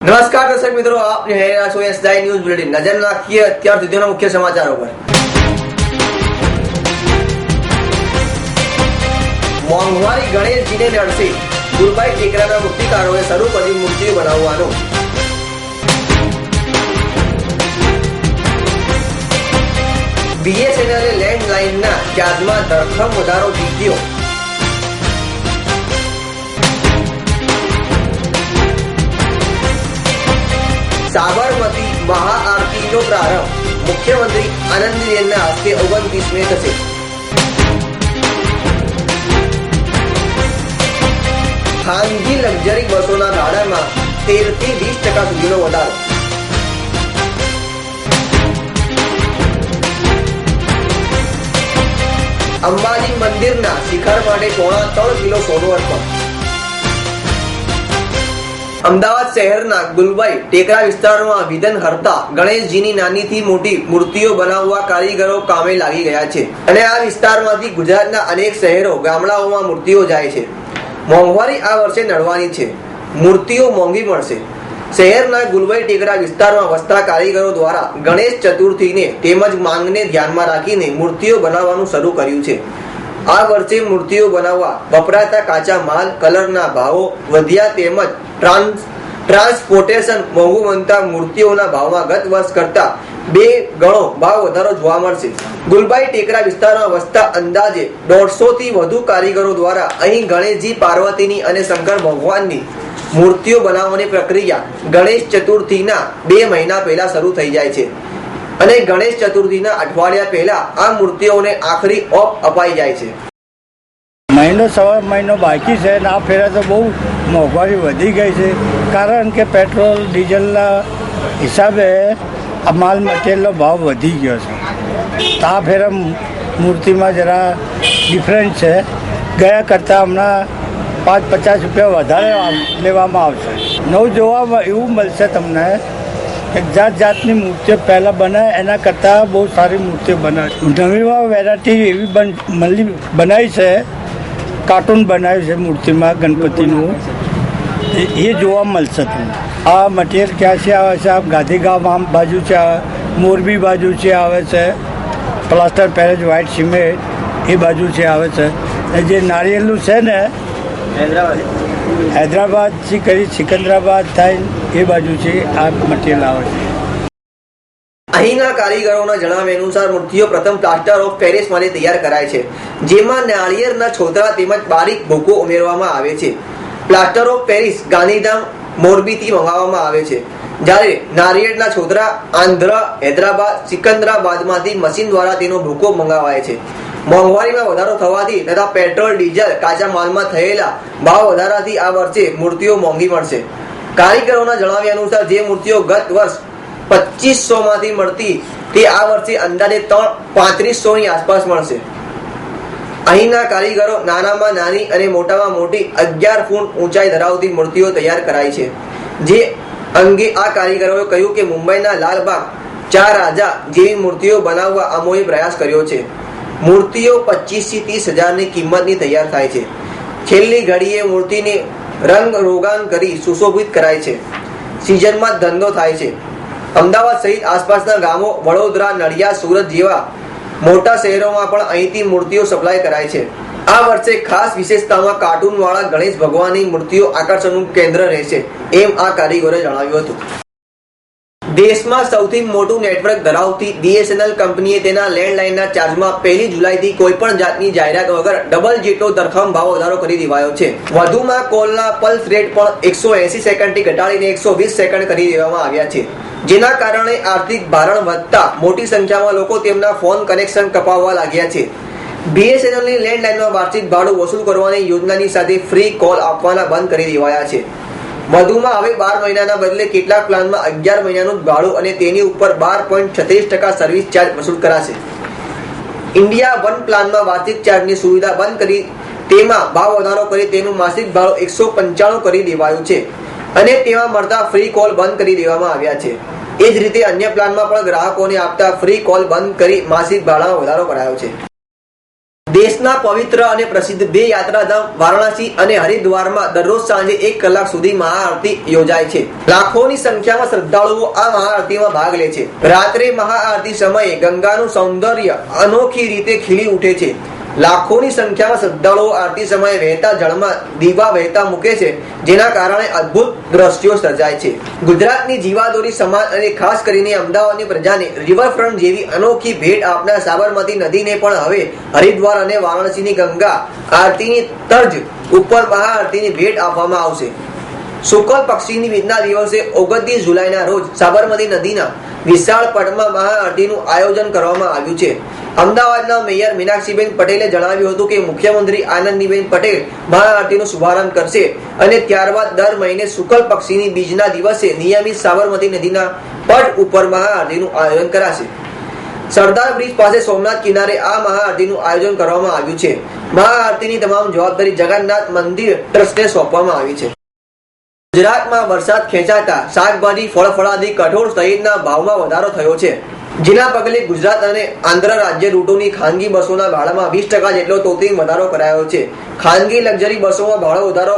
નમસ્કાર દર્શક મિત્રો, આપ નિહાળી રહ્યા છો એસડાઈ ન્યૂઝ બુલેટિન નજર નાખીએ અત્યાર સુધીના મુખ્ય સમાચારો પર. મોંઘવારી ગણેશજીને નડશે. ગુરબાઈ ટેકરાના મૂર્તિકારોએ શરૂ કરી મૂર્તિ બનાવવાનું. બીએસએનએલે લેન્ડલાઇનના ચાર્જમાં ધરખમ વધારો જીત્યો. સાબરમતી મહાઆરતીનો પ્રારંભ. મુખ્યમંત્રી આનંદીબેનના હસ્તે ઓગણત્રીસ મે થશે. ખાનગી લક્ઝરી બસોના ભાડામાં તેરથી વીસ ટકા સુધીનો વધારો. અંબાજી મંદિરના શિખર માટે પોણા ત્રણ કિલો સોનું અર્પણ. અમદાવાદ શહેરના ગુલબાઈ ટેકરા વિસ્તારમાં વિધન હરતા ગણેશજીની નાનીથી મોટી મૂર્તિઓ બનાવવા કારીગરો કામે લાગી ગયા છે. અને આ વિસ્તારમાંથી ગુજરાતના અનેક શહેરો, ગામડાઓમાં મૂર્તિઓ જાય છે. મોંઘવારી આ વર્ષે નડવાની છે. મૂર્તિઓ મોંઘી મળશે. શહેરના ગુલબાઈ ટેકરા વિસ્તારમાં વસતા કારીગરો દ્વારા ગણેશ ચતુર્થીને તેમજ માંગને ધ્યાનમાં રાખીને મૂર્તિઓ બનાવવાનું શરૂ કર્યું છે. આ વર્ષે મૂર્તિઓ બનાવવા વપરાતા કાચા માલ, કલરના ભાવો, વધ્યા તેમજ ટ્રાન્સ ટ્રાન્સપોર્ટેશન મોંઘું બનતા મૂર્તિઓના ભાવમાં ગત વર્ષ કરતા બે ગણો ભાવ વધારો જોવા મળશે. ગુલબાઈ ટેકરા વિસ્તારમાં વસતા અંદાજે દોઢસો થી વધુ કારીગરો દ્વારા અહીં ગણેશજી પાર્વતીની અને શંકર ભગવાનની મૂર્તિઓ બનાવવાની પ્રક્રિયા ગણેશ ચતુર્થીના બે મહિના પહેલા શરૂ થઈ જાય છે. અને ગણેશ ચતુર્થીના અઠવાડિયા પહેલા આ મૂર્તિઓને આખરી ઓપ અપાઈ જાય છે. મહિનો સવા મહિનો બાકી છે આ ફેરા તો બહુ મોંઘવારી વધી ગઈ છે. કારણ કે પેટ્રોલ, ડીઝલના હિસાબે આ માલ મટીરિયલનો ભાવ વધી ગયો છે. આ ફેરા મૂર્તિમાં જરા ડિફરન્ટ છે. ગયા કરતાં હમણાં પાંચ પચાસ રૂપિયા વધારે લેવામાં આવશે. નવ જોવામાં એવું મળશે તમને કે જાત જાતની મૂર્તિઓ પહેલાં બનાવે એના કરતાં બહુ સારી મૂર્તિઓ બનાવે નવીમાં વેરાયટી એવી બન મળી બનાવી છે. કાર્ટૂન બનાવ્યું છે મૂર્તિમાં ગણપતિનું. એ- જોવા મળશે તમને. આ મટીરિયલ છે? આવે છે આ ગાંધીગામ આમ બાજુ છે મોરબી મોરબી છે, આવે છે. પ્લાસ્ટર પેરેજ વ્હાઇટ સિમેન્ટ એ બાજુ છે, આવે છે. જે નારિયેલનું છે ને હૈદરાબાદથી કરી સિકંદરાબાદ થાય એ બાજુ છે, આ મટીરિયલ આવે છે. અહીંના કારીગરોના જણાવ્યા અનુસાર મૂર્તિઓ પ્રથમ પ્લાસ્ટર ઓફ પેરિસ માટે તૈયાર કરાય છે, જેમાં નાળિયેરના છોતરા તેમજ બારીક ભૂકો ઉમેરવામાં આવે છે. પ્લાસ્ટર ઓફ પેરિસ ગાંધીધામ મોરબીથી મંગાવવામાં આવે છે. જ્યારે નારિયેળના છોતરા આંધ્ર, હૈદરાબાદ, સિકંદરાબાદમાંથી મશીન દ્વારા તેનો ભૂકો મંગાવાય છે. મોંઘવારીમાં વધારો થવાથી તથા પેટ્રોલ, ડીઝલ, કાચા માલમાં થયેલા ભાવ વધારાથી આ વર્ષે મૂર્તિઓ મોંઘી મળશે. કારીગરોના જણાવ્યા અનુસાર જે મૂર્તિઓ ગત વર્ષ પચીસો માંથી મળતી તે આ વર્ષે અંદાજે ત્રણ પાંત્રીસો ની આસપાસ મળશે. અહીંના કારીગરો નાનામાં નાની અને મોટામાં મોટી અગિયાર ફૂટ ઊંચાઈ ધરાવતી મૂર્તિઓ તૈયાર કરાઈ છે. જે અંગે આ કારીગરોએ કહ્યું કે મુંબઈના લાલબાગ ચાર રાજા જેવી મૂર્તિઓ બનાવવા અમોએ પ્રયાસ કર્યો છે. મૂર્તિઓ પચીસથી ત્રીસ હજારની કિંમતની તૈયાર થાય છે. છેલ્લી ઘડીએ મૂર્તિને રંગ રોગાન કરી સુશોભિત કરાય છે. સિઝનમાં ધંધો થાય છે. અમદાવાદ સહિત આસપાસના ગામો, વડોદરા, નડિયાદ, સુરત જેવા મોટા શહેરોમાં પણ અહીંથી મૂર્તિઓ સપ્લાય કરાય છે. આ વર્ષે ખાસ વિશેષતામાં કાર્ટૂન વાળા ગણેશ ભગવાનની મૂર્તિઓ આકર્ષણનું કેન્દ્ર રહેશે, એમ આ કારીગરોએ જણાવ્યું હતું. દેશમાં સૌથી મોટું નેટવર્ક ધરાવતી બીએસએનએલ કંપનીએ તેના લેન્ડલાઇનના ચાર્જમાં પહેલી જુલાઈથી કોઈ પણ જાતની જાહેરાત વગર ડબલ જેટલો ધરખમ ભાવ વધારો કરી દેવાયો છે. વધુમાં કોલના પલ્સ રેટ પણ એકસો એસી સેકન્ડથી ઘટાડીને એકસો વીસ સેકન્ડ કરી દેવામાં આવ્યા છે. જેના કારણે આર્થિક ભારણ વધતા મોટી સંખ્યામાં લોકો તેમના ફોન કનેક્શન કપાવવા લાગ્યા છે. બીએસએનએલની લેન્ડલાઇનમાં વાર્ષિક ભાડું વસૂલ કરવાની યોજનાની સાથે ફ્રી કોલ આપવાના બંધ કરી દેવાયા છે. વધુમાં હવે બાર મહિનાના બદલે કેટલાક પ્લાનમાં અગિયાર મહિનાનું ભાડું અને તેની ઉપર બાર પોઈન્ટ છત્રીસ ટકા સર્વિસ ચાર્જ વસૂલ કરાશે. ઇન્ડિયા વન પ્લાનમાં વાર્ષિક ચાર્જની સુવિધા બંધ કરી તેમાં ભાવ વધારો કરી તેનું માસિક ભાડું એકસો પંચાણું કરી દેવાયું છે. અને તેમાં મળતા ફ્રી કોલ બંધ કરી દેવામાં આવ્યા છે. એ જ રીતે અન્ય પ્લાનમાં પણ ગ્રાહકોને આપતા ફ્રી કોલ બંધ કરી માસિક ભાડામાં વધારો કરાયો છે. દેશના પવિત્ર અને પ્રસિદ્ધ બે યાત્રાધામ વારાણસી અને હરિદ્વારમાં દરરોજ સાંજે એક કલાક સુધી મહાઆરતી યોજાય છે. લાખોની સંખ્યામાં શ્રદ્ધાળુઓ આ મહાઆરતીમાં ભાગ લે છે. રાત્રે મહાઆરતી સમયે ગંગાનું સૌંદર્ય અનોખી રીતે ખીલી ઉઠે છે. લાખોની સંખ્યામાં શ્રદ્ધાળુઓ આરતી સમયે વહેતા જળમાં દીવા વહેતા મૂકે છે, જેના કારણે અદ્ભુત દ્રશ્યો સર્જાય છે. ગુજરાતની જીવાદોરી સમાજ અને ખાસ કરીને અમદાવાદની પ્રજાને રિવરફ્રન્ટ જેવી અનોખી ભેટ આપનાર સાબરમતી નદીને પણ હવે હરિદ્વાર અને વારાણસીની ગંગા આરતીની તર્જ ઉપર મહાઆરતીની ભેટ આપવામાં આવશે. શુકલ પક્ષીની વિધના દિવસે ઓગણત્રીસ જુલાઈના રોજ સાબરમતી નદીના વિશાળ પટમાં મહાઆરતીનું આયોજન કરવામાં આવ્યું છે. અમદાવાદના મેયર મીનાક્ષીબેન પટેલે જણાવ્યું હતું કે મુખ્યમંત્રી આનંદીબેન પટેલ મહાઆરતીનો શુભારંભ કરશે અને ત્યારબાદ દર મહિને શુકલ પક્ષીની બીજના દિવસે નિયમિત સાબરમતી નદીના પટ ઉપર મહાઆરતીનું આયોજન કરાશે. સરદાર બ્રિજ પાસે સોમનાથ કિનારે આ મહાઆરતીનું આયોજન કરવામાં આવ્યું છે. મહાઆરતીની તમામ જવાબદારી જગન્નાથ મંદિર ટ્રસ્ટને સોંપવામાં આવી છે. ગુજરાતમાં વરસાદ ખેંચાતા શાકભાજી ફળફળાદી કઠોળ સહિતના ભાવમાં વધારો થયો છે. જેના પગલે ગુજરાત અને આંધ્ર રાજ્ય રૂટોની ખાનગી બસોના ભાડામાં વીસ ટકા જેટલો તોતિંગ વધારો કરાયો છે. ખાનગી લક્ઝરી બસોમાં ભાડો વધારો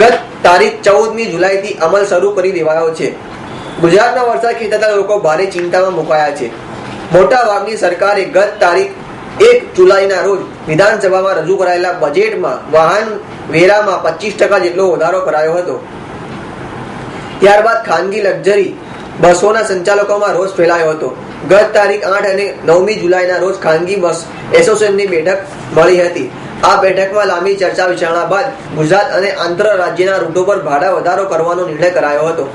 ગત તારીખ ચૌદમી જુલાઈથી અમલ શરૂ કરી દેવાયો છે. ગુજરાતમાં વરસાદ ખેંચાતા લોકો ભારે ચિંતામાં મુકાયા છે. મોટાભાગની સરકારે ગત તારીખ એક જુલાઈના રોજ વિધાનસભામાં રજૂ કરાયેલા બજેટમાં વાહન વેરામાં પચીસ ટકા જેટલો વધારો કરાયો હતો. ત્યારબાદ ખાનગી લક્ઝરી બસોના સંચાલકોમાં રોષ ફેલાયો હતો. ગત તારીખ આઠ અને નવમી જુલાઈના રોજ ખાનગી બસ એસોસિએશનની બેઠક મળી હતી. આ બેઠકમાં લાંબી ચર્ચા વિચારણા બાદ ગુજરાત અને આંતર રાજ્યના રૂટો પર ભાડા વધારો કરવાનો નિર્ણય કરાયો હતો.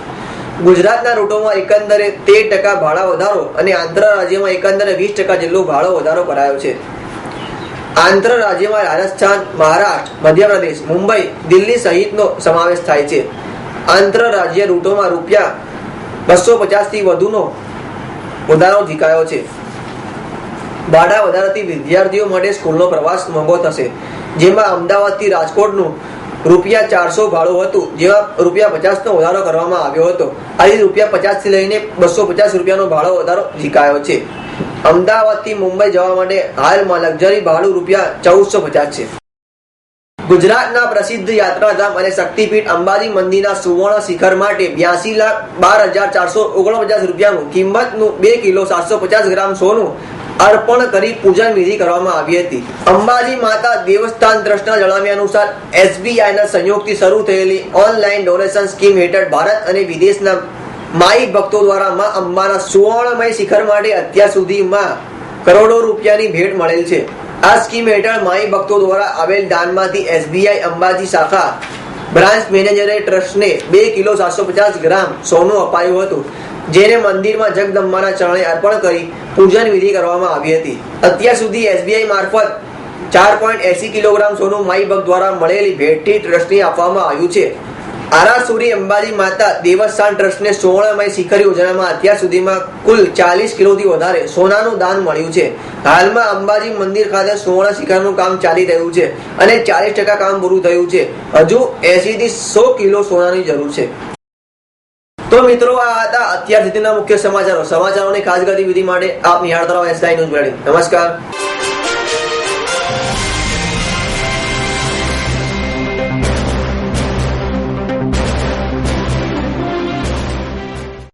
ગુજરાતના રૂટોમાં એકંદરે તેર ટકા ભાડા વધારો અને આંતર રાજ્યમાં એકંદરે વીસ ટકા જેટલો ભાડો વધારો કરાયો છે. આંતર રાજ્યમાં રાજસ્થાન, મહારાષ્ટ્ર, મધ્યપ્રદેશ, મુંબઈ, દિલ્હી સહિતનો સમાવેશ થાય છે. આંતર રાજ્ય રૂટોમાં રૂપિયા બસો પચાસથી વધુનો વધારો ઝીકાયો છે. ભાડા વધારાથી વિદ્યાર્થીઓ માટે સ્કૂલનો પ્રવાસ મોંઘો થશે. જેમાં અમદાવાદથી રાજકોટનું રૂપિયા ચારસો ભાડું હતું, જેમાં રૂપિયા પચાસનો વધારો કરવામાં આવ્યો હતો. આજે રૂપિયા પચાસથી લઈને બસો પચાસ રૂપિયાનો ભાડો વધારો ઝીકાયો છે. અમદાવાદથી મુંબઈ જવા માટે હાલમાં લક્ઝરી ભાડું રૂપિયા ચૌદસો પચાસ છે. ગુજરાતના પ્રસિદ્ધ યાત્રાધામ અને શક્તિપીઠ અંબાજી મંદિરના સુવર્ણ શિખર માટે બ્યાસી લાખ બાર હજાર ચારસો ઓગણપચાસ રૂપિયાનું કિંમતનું બે કિલો સાતસો પચાસ ગ્રામ સોનું અર્પણ કરી પૂજન વિધિ કરવામાં આવી હતી. અંબાજી માતા દેવસ્થાન ટ્રસ્ટના જણાવ્યા અનુસાર, એસબીઆઈના સંયોગથી શરૂ થયેલી ઓનલાઈન ડોનેશન સ્કીમ હેઠળ ભારત અને વિદેશના માઈ ભક્તો દ્વારા માં અંબાના સુવર્ણમય શિખર માટે અત્યાર સુધીમાં કરોડો રૂપિયાની ભેટ મળેલ છે. આ સ્કીમ હેઠળ માઈ ભક્તો દ્વારા આવેલ દાનમાંથી એસબીઆઈ અંબાજી શાખા બ્રાન્ચ મેનેજરે ટ્રસ્ટને બે કિલો સાતસો પચાસ ગ્રામ સોનું અપાયું હતું, જેને મંદિરમાં જગદંબાના ચરણે અર્પણ કરી પૂજન વિધિ કરવામાં આવી હતી. અત્યાર સુધી એસબીઆઈ મારફત ચાર પોઈન્ટ એસી કિલોગ્રામ સોનું માઈ ભક્ત દ્વારા મળેલી ભેટથી ટ્રસ્ટને આપવામાં આવ્યું છે. આરાસુરી અંબાજી માતા દેવસ્થાન ટ્રસ્ટને સુવર્ણમય શિખર યોજનામાં અત્યાર સુધીમાં કુલ ચાલીસ કિલોથી વધારે સોનાનું દાન મળ્યું છે. હાલમાં અંબાજી મંદિર ખાતે સુવર્ણ શિખરનું કામ ચાલી રહ્યું છે અને ચાલીસ ટકા કામ પૂરું થયું છે. હજુ એસી થી સો કિલો સોનાની જરૂર છે. તો મિત્રો, આ હતા અત્યાર સુધીના મુખ્ય સમાચારો. સમાચારોની ખાસ ગતિવિધિ માટે આપ નિહાળતા રહો એસઆઈ ન્યૂઝ નમસ્કાર.